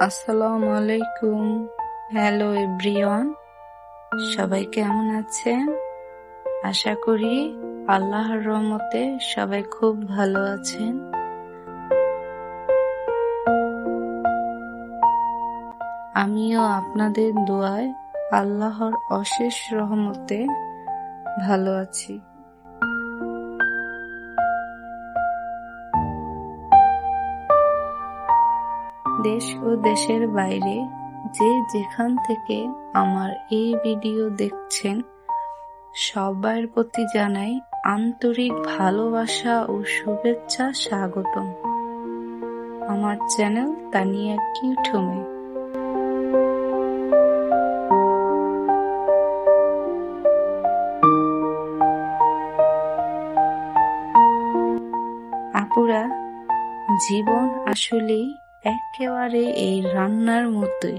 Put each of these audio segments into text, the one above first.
আসসালামু আলাইকুম। Hello everyone সবাই কেমন আছেন? আশা করি আল্লাহর রহমতে সবাই খুব ভালো আছেন। আমিও আপনাদের দোয়ায় আল্লাহর অশেষ রহমতে ভালো আছি। দেশ ও দেশের বাইরে যে যেখান থেকে আমার এই ভিডিও দেখছেন, সবার প্রতি জানাই আন্তরিক ভালোবাসা ও শুভেচ্ছা, স্বাগতম। আমার চ্যানেল তানিয়া কিউঠুমে আপুরা, জীবন আসলেই একেবারে এই রান্নার মতোই।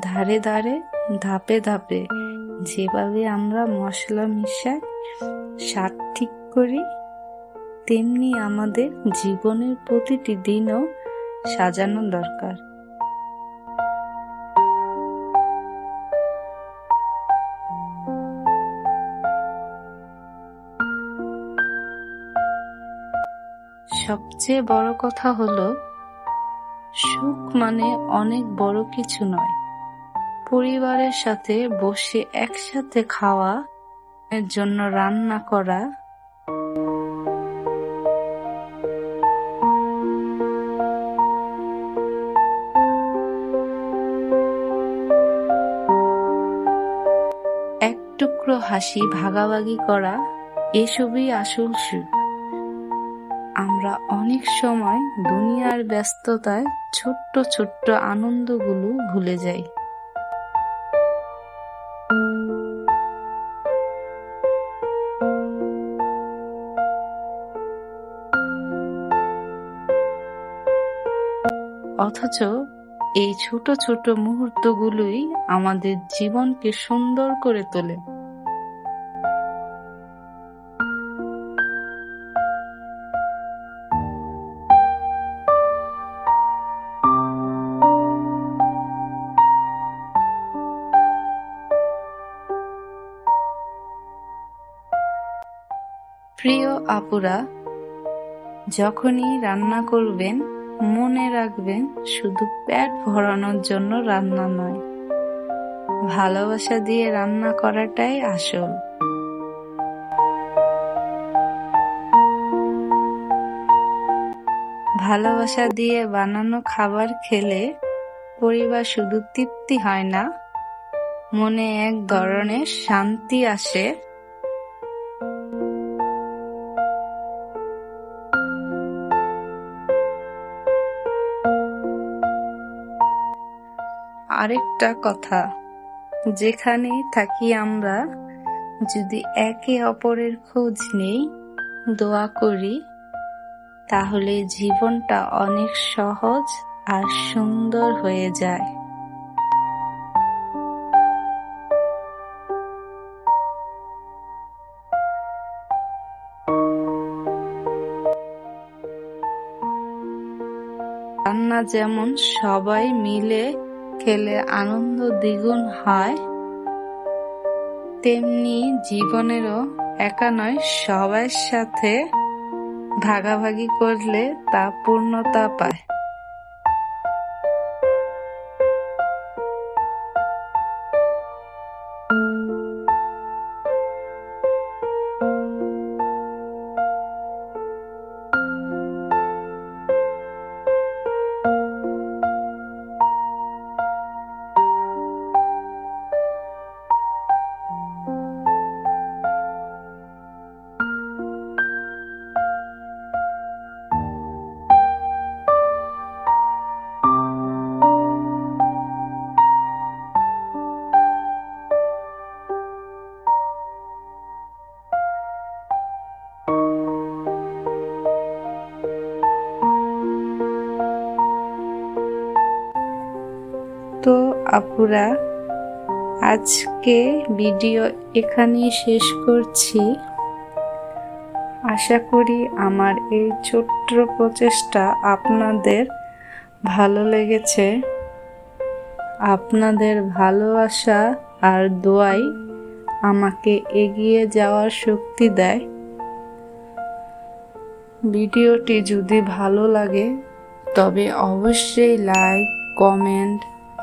ধারে ধারে, ধাপে ধাপে যেভাবে আমরা মশলা মিশাই, স্বাদ ঠিক করি, তেমনি আমাদের জীবনের প্রতিটি দিনও সাজানো দরকার। সবচেয়ে বড় কথা হলো সুখ মানে অনেক বড় কিছু নয়। পরিবারের সাথে বসে একসাথে খাওয়া, এর জন্য রান্না করা। এক টুকরো হাসি ভাগাভাগি করা, এসবই আসল সুখ। আমরা অনেক সময় দুনিয়ার ব্যস্ততায় ছোট্ট ছোট্ট আনন্দগুলো ভুলে যাই। অথচ এই ছোট ছোট মুহূর্তগুলোই আমাদের জীবনকে সুন্দর করে তোলে। প্রিয় আপুরা, যখনই রান্না করবেন, মনে রাখবেন শুধু পেট ভরানোর জন্য রান্না নয়, ভালোবাসা দিয়ে রান্না করাটাই আসল। ভালোবাসা দিয়ে বানানো খাবার খেলে পরিবার শুধু তৃপ্তি হয় না, মনে এক ধরনের শান্তি আসে। আরেকটা কথা। যেখানে থাকি আমরা, যদি একে অপরের খোঁজ নেই, দোয়া করি, তাহলে জীবনটা অনেক সহজ আর সুন্দর হয়ে যায়। রান্না যেমন সবাই মিলে খেলে আনন্দ দ্বিগুণ হয়, তেমনি জীবনেরও একা নয়, সবার সাথে ভাগাভাগি করলে তা পূর্ণতা পায়। আপুরা, আজকে ভিডিও এখানেই শেষ করছি। আশা করি আমার এই ছোট্ট প্রচেষ্টা আপনাদের ভালো লেগেছে। আপনাদের ভালোবাসা আর দোয়াই আমাকে এগিয়ে যাওয়ার শক্তি দেয়। ভিডিওটি যদি ভালো লাগে, তবে অবশ্যই লাইক, কমেন্ট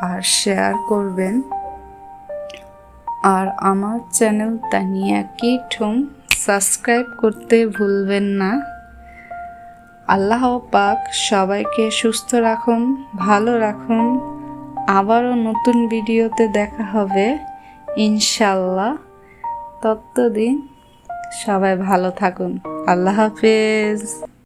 আর শেয়ার করবেন। আর আমার চ্যানেল তানিয়া কিঠুম সাবস্ক্রাইব করতে ভুলবেন না। আল্লাহ পাক সবাইকে সুস্থ রাখুন, ভালো রাখুন। আবারও নতুন ভিডিওতে দেখা হবে ইনশাল্লাহ ততদিন সবাই ভালো থাকুন। আল্লাহ হাফেজ।